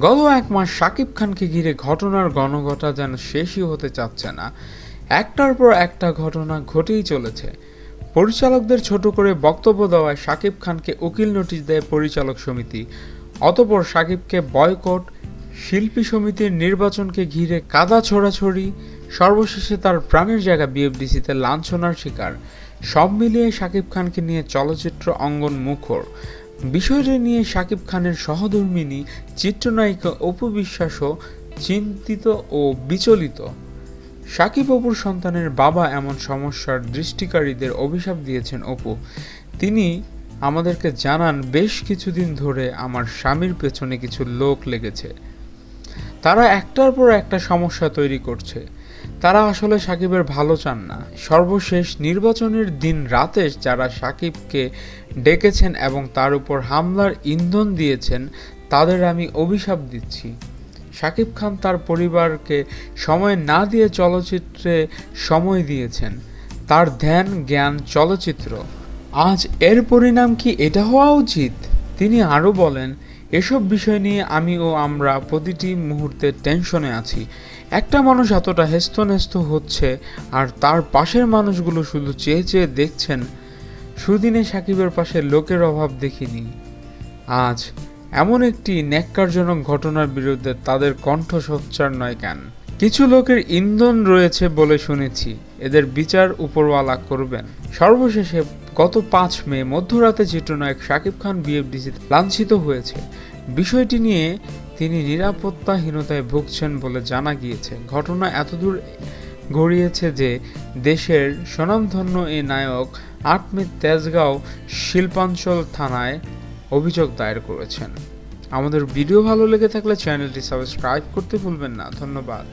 গত এক মাস শাকিব খানকে ঘিরে ঘটনার গণঘটা যেন শেষই হতে চাচ্ছে না। একটার পর একটা ঘটনা ঘটেই চলেছে। পরিচালকদের ছোট করে বক্তব্য দেওয়ায় শাকিব খানকে উকিল নোটিশ দেয় পরিচালক সমিতি। অতপর শাকিবকে বয়কট, শিল্পী সমিতির নির্বাচনকে ঘিরে কাদা ছোড়াছড়ি সর্বশেষে তার প্রাণের জায়গা বিএফডিসিতে লাঞ্ছনার শিকার। সব মিলিয়ে শাকিব খানকে নিয়ে চলচ্চিত্র অঙ্গন মুখর। বিষয়টি নিয়ে শাকিব খানের সহধর্মিনী, চিত্রনায়িকা অপু বিশ্বাসও চিন্তিত ও বিচলিত। সাকিব অপুর সন্তানের বাবা এমন সমস্যার দৃষ্টিকারীদের অভিশাপ দিয়েছেন অপু। তিনি আমাদেরকে জানান, বেশ কিছুদিন ধরে আমার স্বামীর পেছনে কিছু লোক লেগেছে। তারা একটার পর একটা সমস্যা তৈরি করছে। তারা আসলে সাকিবের ভালো চান না। সর্বশেষ নির্বাচনের দিন রাতে যারা সাকিবকে ডেকেছেন এবং তার উপর হামলার ইন্ধন দিয়েছেন, তাদের আমি অভিশাপ দিচ্ছি। শাকিব খান তার পরিবারকে সময় না দিয়ে চলচ্চিত্রে সময় দিয়েছেন। তার ধ্যান, জ্ঞান, চলচ্চিত্র। আজ এর পরিণাম কি এটা হওয়া উচিত? তিনি আরও বলেন, এসব বিষয় নিয়ে আমি ও আমরা প্রতিটি মুহূর্তে টেনশনে আছি। একটা মানুষ এতটা হেস্তনেস্ত হচ্ছে আর তার পাশের মানুষগুলো শুধু চেয়ে চেয়ে দেখছেন, সুদিনে সাকিবের পাশে লোকের অভাব দেখিনি। আজ এমন একটি ন্যাক্কারজনক ঘটনার বিরুদ্ধে তাদের কণ্ঠ সোচ্চার নয় কেন? কিছু লোকের ইন্ধন রয়েছে বলে শুনেছি, এদের বিচার উপরওয়ালা করবেন। সর্বশেষে গত পাঁচ মে মধ্যরাতে চিত্রনায়ক শাকিব খান বিএফডিসি লাঞ্ছিত হয়েছে। বিষয়টি নিয়ে তিনি নিরাপত্তাহীনতায় ভুগছেন বলে জানা গিয়েছে। ঘটনা এতদূর গড়িয়েছে যে দেশের স্বনামধন্য এই নায়ক আট তেজগাঁও শিল্পাঞ্চল থানায় অভিযোগ দায়ের করেছেন। আমাদের ভিডিও ভালো লেগে থাকলে চ্যানেলটি সাবস্ক্রাইব করতে ভুলবেন না। ধন্যবাদ।